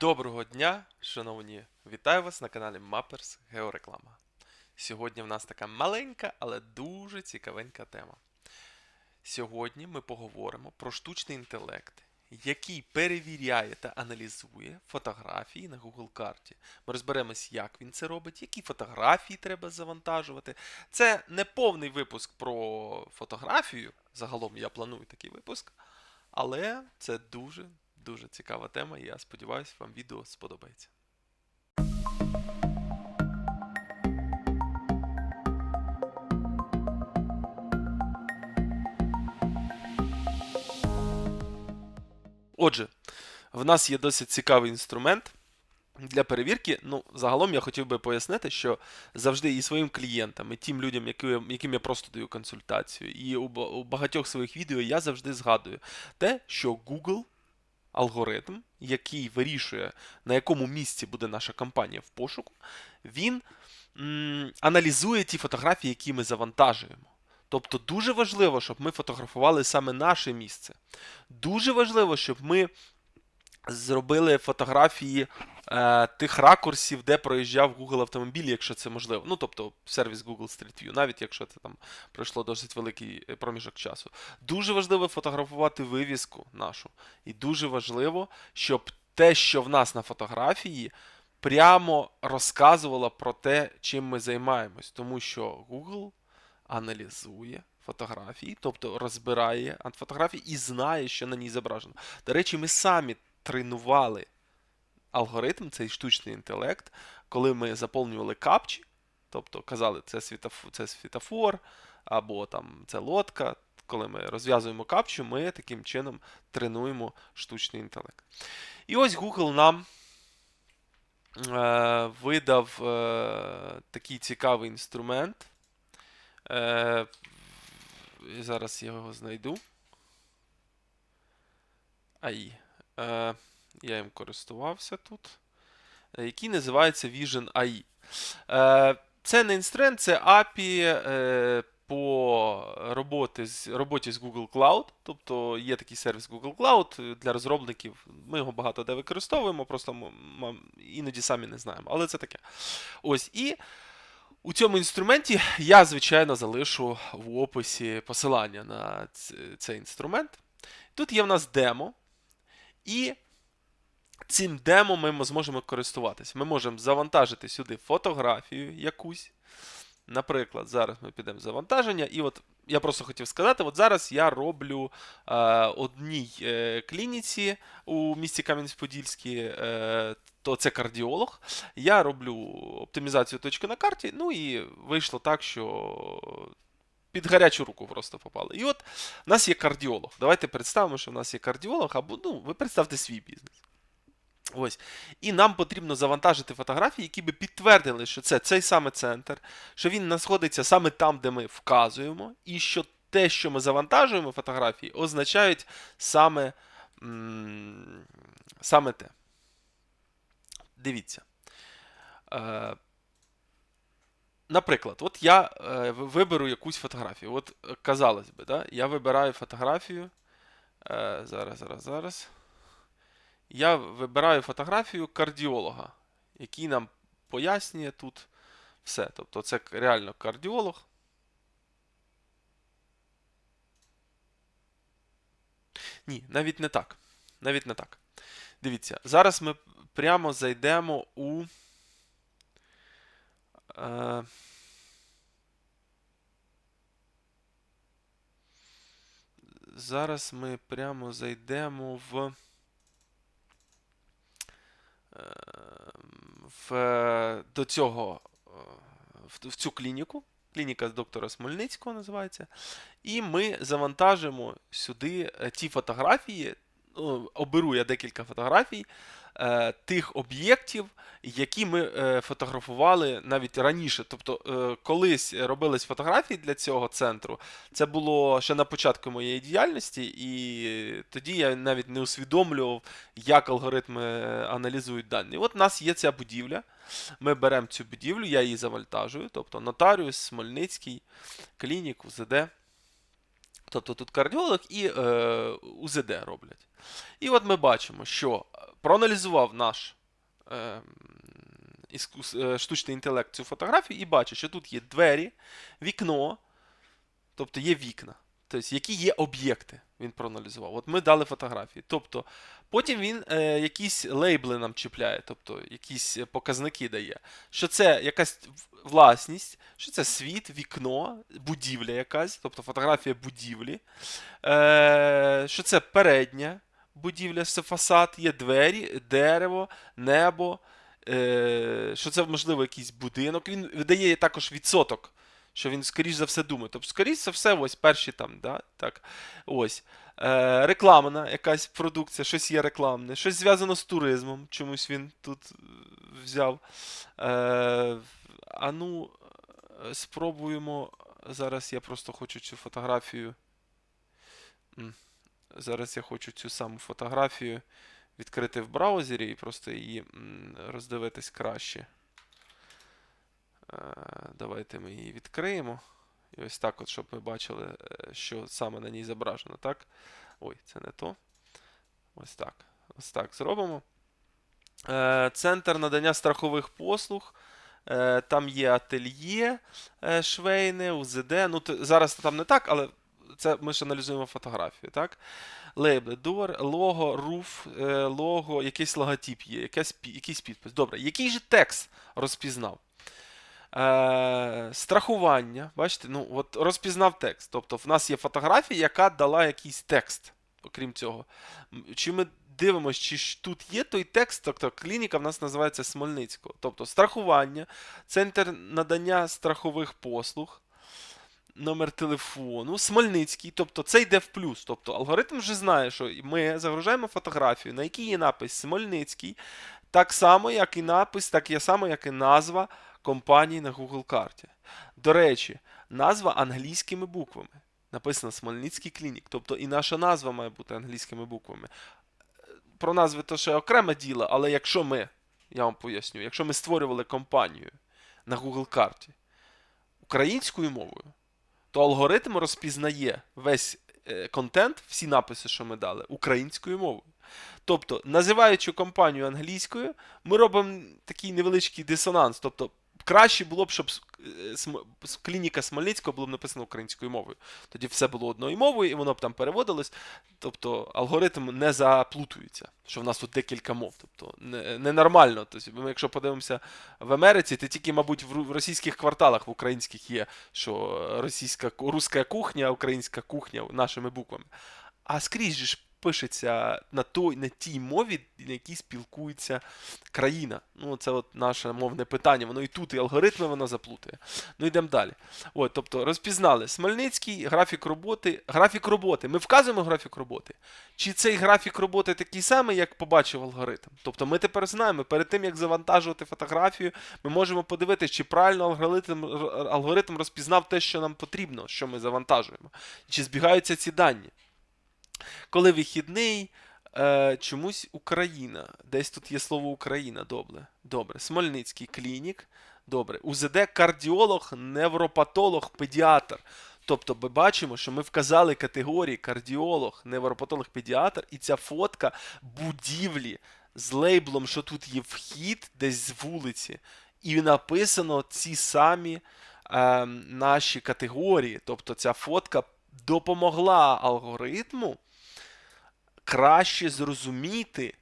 Доброго дня, шановні! Вітаю вас на каналі Mappers Геореклама. Сьогодні в нас така маленька, але дуже цікавенька тема. Сьогодні ми поговоримо про штучний інтелект, який перевіряє та аналізує фотографії на Google карті. Ми розберемось, як він це робить, які фотографії треба завантажувати. Це не повний випуск про фотографію. Загалом я планую такий випуск. Але це дуже дуже цікава тема, і я сподіваюся, вам відео сподобається. Отже, в нас є досить цікавий інструмент для перевірки. Ну, загалом я хотів би пояснити, що завжди і своїм клієнтам, і тим людям, яким я просто даю консультацію, і у багатьох своїх відео я завжди згадую те, що Google алгоритм, який вирішує, на якому місці буде наша кампанія в пошуку, він м, аналізує ті фотографії, які ми завантажуємо. Тобто дуже важливо, щоб ми фотографували саме наше місце. Дуже важливо, щоб ми зробили фотографії е, тих ракурсів, де проїжджав Google автомобіль, якщо це можливо. Ну, тобто сервіс Google Street View, навіть якщо це там пройшло досить великий е, проміжок часу. Дуже важливо фотографувати вивіску нашу. І дуже важливо, щоб те, що в нас на фотографії, прямо розказувало про те, чим ми займаємось. Тому що Google аналізує фотографії, тобто розбирає фотографії і знає, що на ній зображено. До речі, ми самі тренували алгоритм, цей штучний інтелект, коли ми заповнювали капчі, тобто казали, це світофор, це світофор, або там це лодка. Коли ми розв'язуємо капчу, ми таким чином тренуємо штучний інтелект. І ось Google нам е, видав е, такий цікавий інструмент. Е, зараз я його знайду. Ай. Е, я їм користувався тут. е, Який називається Vision AI. Е, це не інструмент, це API е, по роботи з, роботі з Google Cloud. Тобто є такий сервіс Google Cloud для розробників. Ми його багато де використовуємо, просто м- м- іноді самі не знаємо. Але це таке. Ось. І у цьому інструменті я, звичайно, залишу в описі посилання на цей інструмент. Тут є в нас демо, і цим демо ми зможемо користуватися. Ми можемо завантажити сюди фотографію якусь. Наприклад, зараз ми підемо завантаження, і от я просто хотів сказати: от зараз я роблю е, одній е, клініці у місті Кам'янець-Подільський, е, то це кардіолог. Я роблю оптимізацію точки на карті, ну і вийшло так, що під гарячу руку просто попали. І от у нас є кардіолог. Давайте представимо, що в нас є кардіолог, або ну, ви представте свій бізнес. Ось. І нам потрібно завантажити фотографії, які би підтвердили, що це цей саме центр, що він знаходиться саме там, де ми вказуємо, і що те, що ми завантажуємо фотографії, означають саме, саме те. Дивіться. Е, наприклад, от я е, виберу якусь фотографію. От, казалось би, да? я вибираю фотографію. Е, зараз, зараз, зараз. Я вибираю фотографію кардіолога, який нам пояснює тут все. Тобто це реально кардіолог. Ні, навіть не так. Навіть не так. Дивіться, зараз ми прямо зайдемо у. Е, зараз ми прямо зайдемо в. Е, в, до цього, е, в, в цю клініку. Клініка доктора Смольницького називається. І ми завантажимо сюди е, ті фотографії. Оберу я декілька фотографій е, тих об'єктів, які ми е, фотографували навіть раніше. Тобто, е, колись робились фотографії для цього центру. Це було ще на початку моєї діяльності, і тоді я навіть не усвідомлював, як алгоритми е, аналізують дані. От у нас є ця будівля. Ми беремо цю будівлю, я її завантажую, тобто нотаріус, Смольницький, клінік, УЗД. Тобто тут кардіолог і е, УЗД роблять. І от ми бачимо, що проаналізував наш е, е, штучний інтелект цю фотографію і бачить, що тут є двері, вікно, тобто є вікна. Тобто, які є об'єкти, він проаналізував. От ми дали фотографії. Тобто, потім він е, якісь лейбли нам чіпляє, тобто якісь показники дає. Що це якась власність, що це світ, вікно, будівля якась, тобто фотографія будівлі. Е, що це передня будівля, це фасад, є двері, дерево, небо. Е, що це, можливо, якийсь будинок. Він видає також відсоток, що він, скоріш за все, думає. Тобто, скоріш за все, ось перші там, да, так, ось. Е, рекламна якась продукція, щось є рекламне, щось зв'язано з туризмом, чомусь він тут е, взяв. Е, а ну, спробуємо. Зараз я просто хочу цю фотографію. Зараз я хочу цю саму фотографію відкрити в браузері і просто її роздивитись краще. Давайте ми її відкриємо. І ось так, от, щоб ми бачили, е, що саме на ній зображено. Так? Ой, це не то. Ось так. Ось так зробимо. Е, Центр надання страхових послуг. Е, Там є ательє швейне, УЗД. Ну, зараз там не так, але це ми ж аналізуємо фотографію. Так? Лейбли, дор, лого, руф, лого, якийсь логотип є, якийсь підпис. Добре, який же текст розпізнав? Е, страхування, бачите, ну от розпізнав текст. Тобто в нас є фотографія, яка дала якийсь текст, окрім цього. Чи ми дивимося, чи тут є той текст, тобто клініка в нас називається Смольницького. Тобто страхування, центр надання страхових послуг, номер телефону, Смольницький, тобто це йде в плюс. Тобто алгоритм вже знає, що ми загружаємо фотографію, на якій є напис Смольницький, так само, як і напис, так само, як і назва компанії на Google карті. До речі, назва англійськими буквами. Написано Смольницький клінік. Тобто і наша назва має бути англійськими буквами. Про назви то ще окреме діло, але якщо ми, я вам поясню, якщо ми створювали компанію на Google карті українською мовою, то алгоритм розпізнає весь е, контент, всі написи, що ми дали, українською мовою. Тобто, називаючи компанію англійською, ми робимо такий невеличкий дисонанс. Тобто, краще було б, щоб е, клініка Смольницького було б написано українською мовою. Тоді все було одною мовою, і воно б там переводилось. Тобто алгоритм не заплутується, що в нас тут декілька мов. Тобто не- ненормально. Тобто, ми, якщо подивимося в Америці, то тільки, мабуть, в, російських кварталах в українських є, що російська руська кухня, українська кухня нашими буквами. А скрізь ж пишеться на той, на тій мові, на якій спілкується країна. Ну, це от наше мовне питання. Воно і тут, і алгоритми воно заплутає. Ну, йдемо далі. От, тобто, розпізнали Смельницький, графік роботи. Графік роботи. Ми вказуємо графік роботи. Чи цей графік роботи такий самий, як побачив алгоритм? Тобто ми тепер знаємо, перед тим, як завантажувати фотографію, ми можемо подивитися, чи правильно алгоритм, алгоритм розпізнав те, що нам потрібно, що ми завантажуємо. Чи збігаються ці дані. Коли вихідний, е, чомусь Україна. Десь тут є слово Україна. Добре. Добре. Смольницький клінік. Добре. УЗД кардіолог, невропатолог, педіатр. Тобто ми бачимо, що ми вказали категорії кардіолог, невропатолог, педіатр, і ця фотка будівлі з лейблом, що тут є вхід десь з вулиці, і написано ці самі е, наші категорії. Тобто ця фотка допомогла алгоритму краще зрозуміти,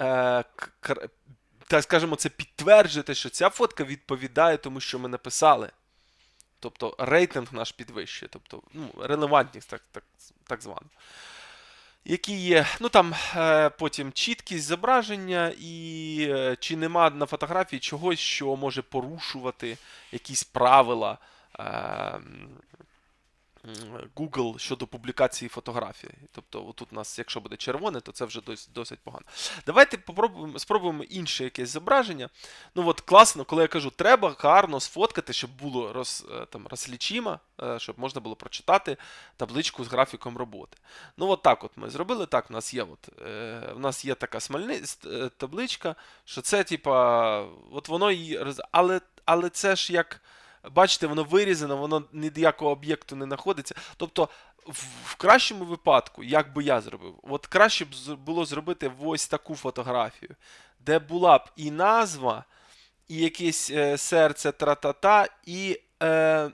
е, так скажемо, це підтверджити, що ця фотка відповідає тому, що ми написали. Тобто рейтинг наш підвищує, тобто ну, релевантність, так, так, так звана. Які є, ну там е, потім чіткість зображення, і е, чи нема на фотографії чогось, що може порушувати якісь правила е, Google щодо публікації фотографії. Тобто, отут у нас, якщо буде червоне, то це вже досить, досить погано. Давайте попробуємо, спробуємо інше якесь зображення. Ну от класно, коли я кажу, треба гарно сфоткати, щоб було роз, е, там, розлічимо, е, щоб можна було прочитати табличку з графіком роботи. Ну, от так от ми зробили. Так, у нас є от, е, в нас є така смальни, табличка, що це, типа, от воно роз... але, але це ж як. Бачите, воно вирізано, воно ніякого об'єкту не знаходиться. Тобто в, кращому випадку, як би я зробив, от краще б було зробити ось таку фотографію, де була б і назва, і якесь е, серце тра-та-та, і. Е,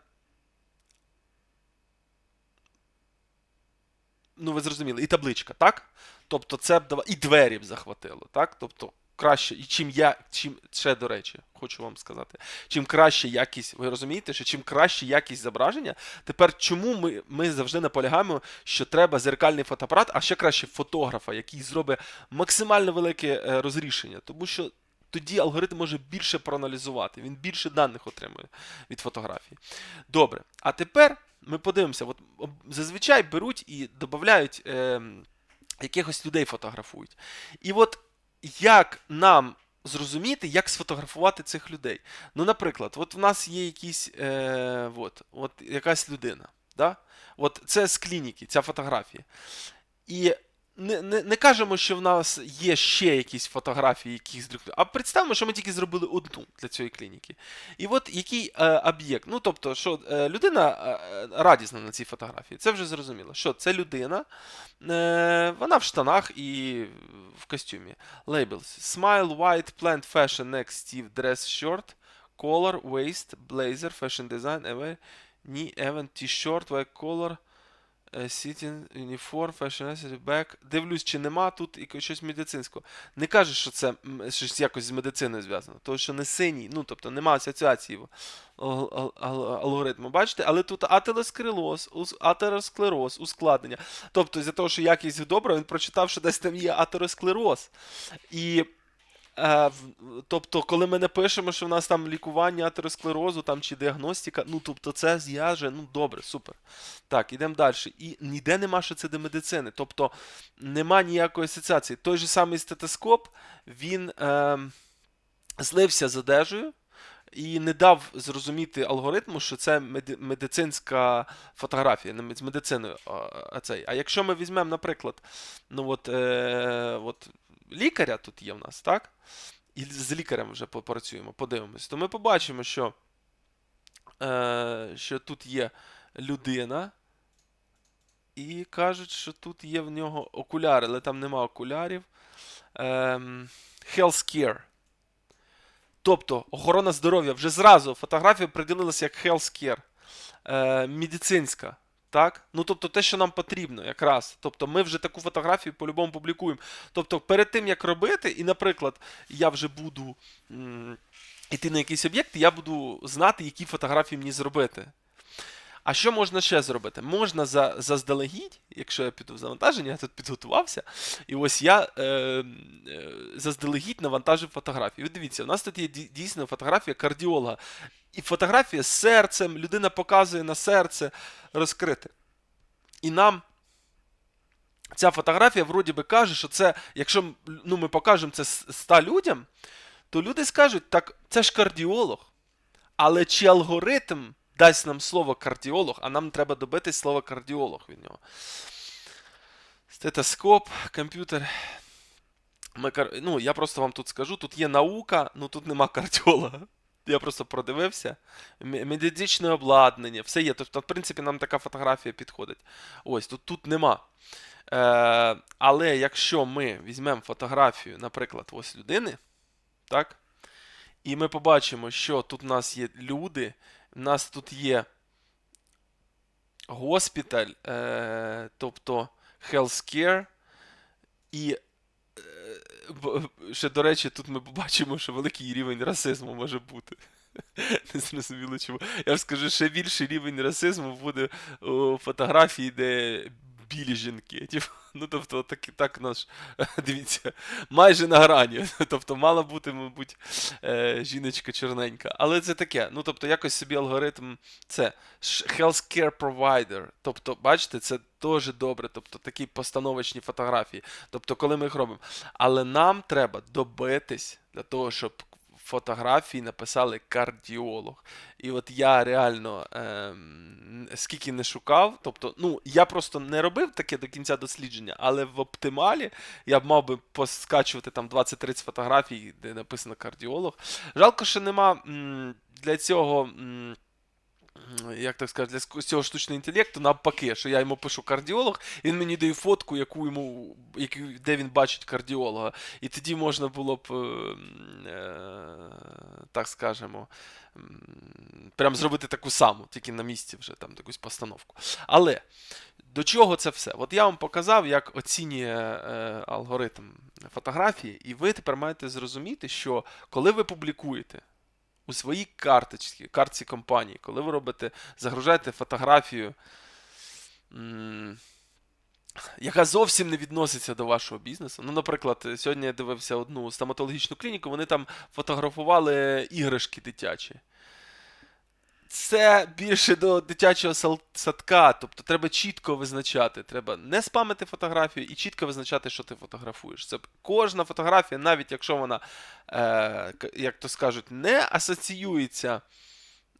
ну, ви зрозуміли, і табличка, так? Тобто це б дава... і двері б захватило, так? Тобто краще, і чим я, чим ще до речі, хочу вам сказати, чим краще якість, ви розумієте, що чим краще якість зображення, тепер чому ми, ми завжди наполягаємо, що треба зеркальний фотоапарат, а ще краще фотографа, який зробить максимально велике е, розрішення, тому що. Тоді алгоритм може більше проаналізувати, він більше даних отримує від фотографії. Добре, а тепер ми подивимося, от зазвичай беруть і додають е, якихось людей фотографують. І от як нам зрозуміти, як сфотографувати цих людей? Ну, наприклад, от в нас є якісь, е, от, от якась людина. Да? От це з клініки, ця фотографія. І не, не, не кажемо, що в нас є ще якісь фотографії, друг- а представимо, що ми тільки зробили одну для цієї клініки. І от який е, об'єкт? Ну, тобто, що е, людина е, радісна на цій фотографії, це вже зрозуміло. Що це людина, е, вона в штанах і в костюмі. Labels. Smile, white, plant, fashion, next, Steve, dress, short, color, waist, blazer, fashion design, away, knee, event, t-shirt, white color, е, uniform, fashion, accessory, back. Дивлюсь, чи нема тут і щось медицинського. Не кажеш, що це щось якось з медициною зв'язано, тому що не синій, ну тобто нема асоціації алгоритму. Бачите? Але тут атеросклероз, атеросклероз, ускладнення. Тобто, з-за того, що якість добра, він прочитав, що десь там є атеросклероз. І тобто, коли ми не пишемо, що в нас там лікування атеросклерозу там, чи діагностика, ну тобто це зв'яже, ну добре, супер. Так, ідемо далі. І ніде нема, що це до медицини. Тобто нема ніякої асоціації. Той же самий стетоскоп, він е, злився з одежею. І не дав зрозуміти алгоритму, що це медицинська фотографія, з медициною. А, цей. а якщо ми візьмемо, наприклад, ну от, е, от лікаря тут є в нас, так? І з лікарем вже попрацюємо, подивимось, то ми побачимо, що, е, що тут є людина, і кажуть, що тут є в нього окуляри, але там нема окулярів. Ем, healthcare. Тобто охорона здоров'я вже зразу фотографія приділилася як healthcare. Е, медицинська. Так? Ну, тобто те, що нам потрібно, якраз. Тобто ми вже таку фотографію по-любому публікуємо. Тобто, перед тим, як робити, і, наприклад, я вже буду йти на якийсь об'єкт, я буду знати, які фотографії мені зробити. А що можна ще зробити? Можна за, заздалегідь, якщо я піду в завантаження, я тут підготувався, і ось я е, е, заздалегідь навантажив фотографію. Дивіться, у нас тут є дійсно фотографія кардіолога. І фотографія з серцем, людина показує на серце розкрите. І нам ця фотографія вроді би каже, що це, якщо ну, ми покажемо це 100 людям, то люди скажуть, так це ж кардіолог. Але чи алгоритм дасть нам слово кардіолог, а нам треба добитись слова кардіолог від нього. Стетоскоп, комп'ютер. Ну, я просто вам тут скажу: тут є наука, ну тут нема кардіолога. Я просто продивився. Медичне обладнання, все є. Тобто, в принципі, нам така фотографія підходить. Ось, тут, тут нема. Е, але якщо ми візьмемо фотографію, наприклад, ось людини, так? І ми побачимо, що тут у нас є люди, у нас тут є госпіталь, е, тобто healthcare, і ще, до речі, тут ми побачимо, що великий рівень расизму може бути. Не зрозуміло чому. Я вам скажу, ще більший рівень расизму буде у фотографії, де білі жінки. Типу, Ну, тобто, так, так наш, дивіться, майже на грані. Тобто, мала бути, мабуть, е, жіночка чорненька. Але це таке. Ну, тобто, якось собі алгоритм це healthcare provider. Тобто, бачите, це дуже добре. Тобто такі постановочні фотографії. Тобто, коли ми їх робимо. Але нам треба добитись для того, щоб фотографії написали кардіолог. І от я реально ем, скільки не шукав, тобто, ну, я просто не робив таке до кінця дослідження, але в оптималі я б мав би поскачувати там 20-30 фотографій, де написано кардіолог. Жалко, що нема м, для цього. м, як так сказати, для цього штучного інтелекту навпаки, що я йому пишу кардіолог, він мені дає фотку, яку йому, яку, де він бачить кардіолога. І тоді можна було б, е, е, так скажемо, прям зробити таку саму, тільки на місці вже там якусь постановку. Але до чого це все? От я вам показав, як оцінює е, алгоритм фотографії, і ви тепер маєте зрозуміти, що коли ви публікуєте у своїй карточці, картці компанії, коли ви робите, загружаєте фотографію, яка зовсім не відноситься до вашого бізнесу. Ну, наприклад, сьогодні я дивився одну стоматологічну клініку, вони там фотографували іграшки дитячі. Це більше до дитячого садка, тобто треба чітко визначати. Треба не спамити фотографію і чітко визначати, що ти фотографуєш. Це кожна фотографія, навіть якщо вона, е, як то скажуть, не асоціюється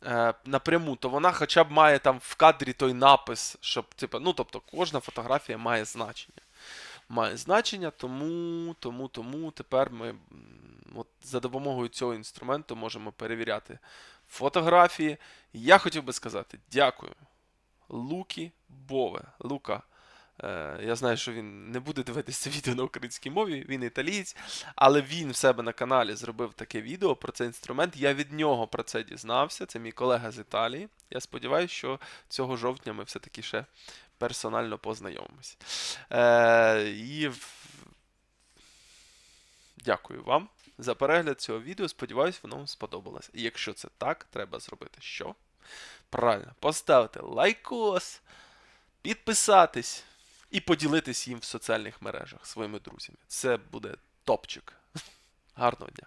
е, напряму, то вона хоча б має там в кадрі той напис, щоб, типу, ну, тобто, кожна фотографія має значення. Має значення, тому, тому, тому тепер ми от, за допомогою цього інструменту можемо перевіряти фотографії. Я хотів би сказати дякую. Лукі Бове. Лука. Е, я знаю, що він не буде дивитися відео на українській мові, він італієць, але він в себе на каналі зробив таке відео про цей інструмент. Я від нього про це дізнався. Це мій колега з Італії. Я сподіваюся, що цього жовтня ми все-таки ще персонально познайомимось. Е, і дякую вам за перегляд цього відео. Сподіваюсь, воно вам сподобалось. І якщо це так, треба зробити що? Правильно, поставити лайкос, підписатись і поділитись їм в соціальних мережах своїми друзями. Це буде топчик. Гарного дня!